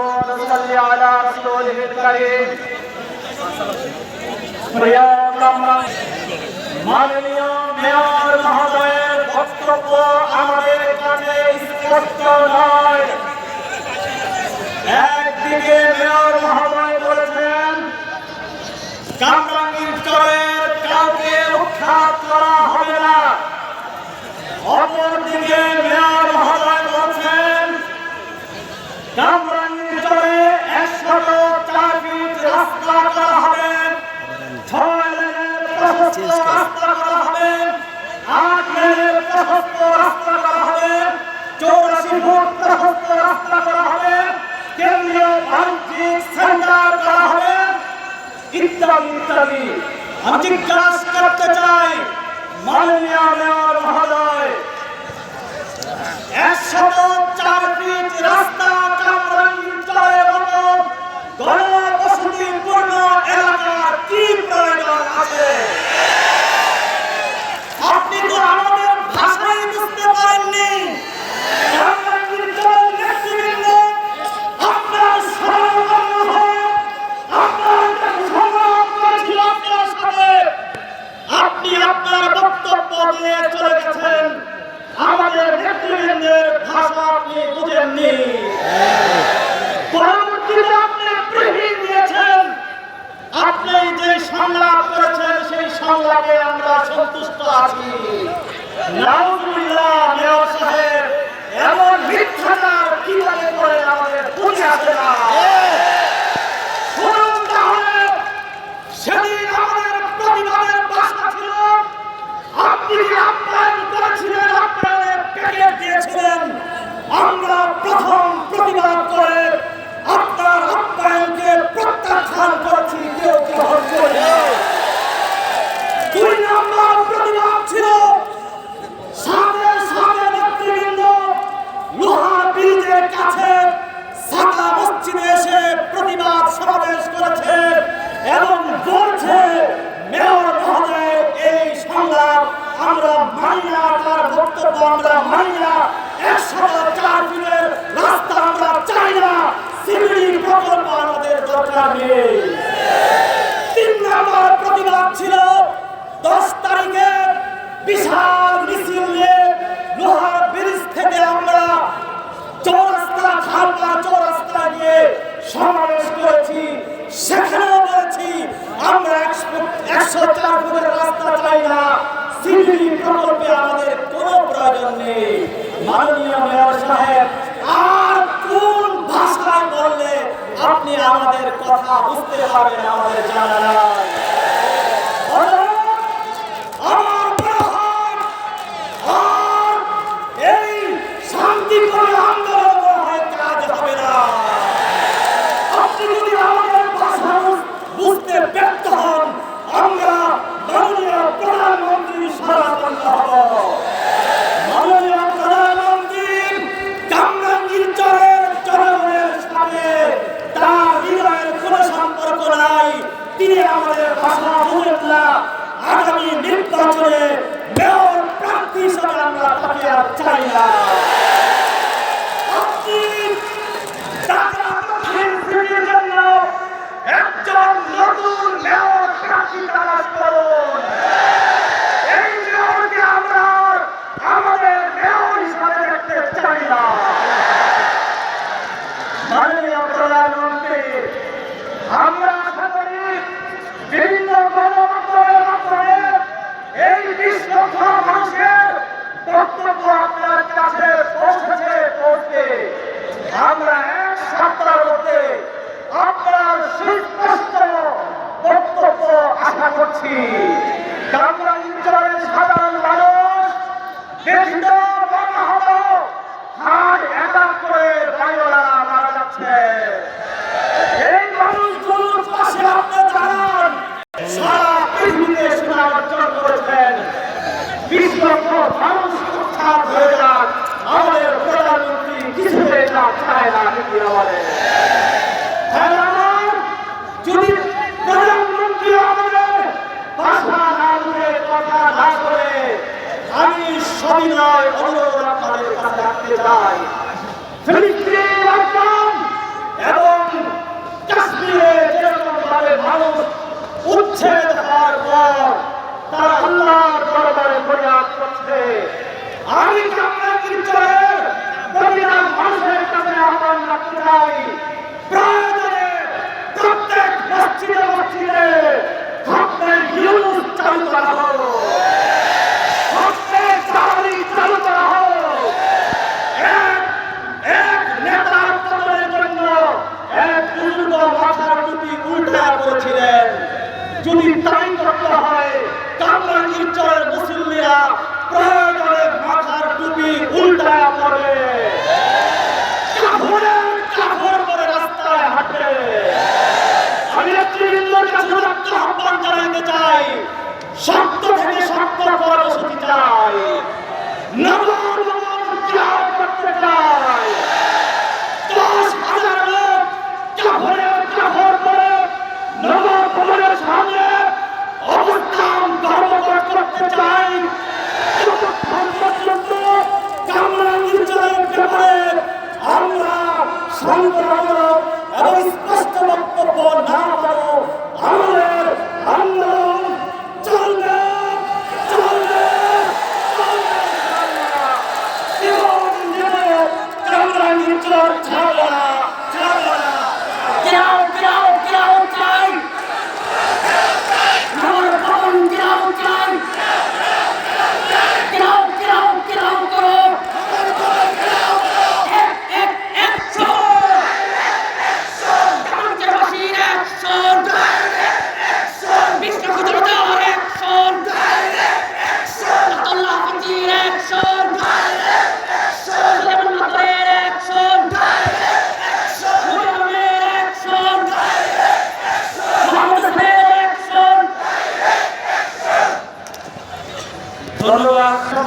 ونصلي على رسوله الكريم প্রিয় কামরান মাননীয় মেয়র মহোদয়ের বক্তব্য আমাদের কানে স্পষ্ট নয় আমি ক্লাস করতে চাই মাননীয় মেয়র মহাশয় আপনার বক্তব্য দিয়ে চলে গেছেন। আমাদের নেতৃবৃন্দের ভাষা আপনি বুঝেননি। দিয়েছেন। আপনি করেছেন, সেই আমরা সন্তুষ্ট আছি। এমন মিথ্যাচার কীভাবে করে আমাদের বুঝে আছে না আমরা মানি না। চার দিনের রাস্তা আমরা চাই না। সিভিল প্রকল্প আমাদের দরকার নেই। তিন নম্বর প্রতিবাদ ছিল দশ তারিখে বিশাল মিছিল নিয়ে লোহা ব্রিজ থেকে আমরা চৌরাস্তা খালনা চৌরাস্তা নিয়ে সমাবেশ করেছি। সেখানেও বলেছি, আমরা একশো চার ফুটের রাস্তা চাই না। আমাদের কোনো প্রয়োজন নেই। আর কোন ভাষায় বললে আপনি আমাদের কথা বুঝতে পারবেন আমাদের জানা নাই? 부탁합니다. আশা করছি। কামরা 就你单 সংগ্রাম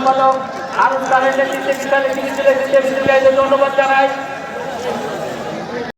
সম্পাদক আরুফ খানের নেতৃত্বে বিশাল নেতৃত্বে ধন্যবাদ জানাই।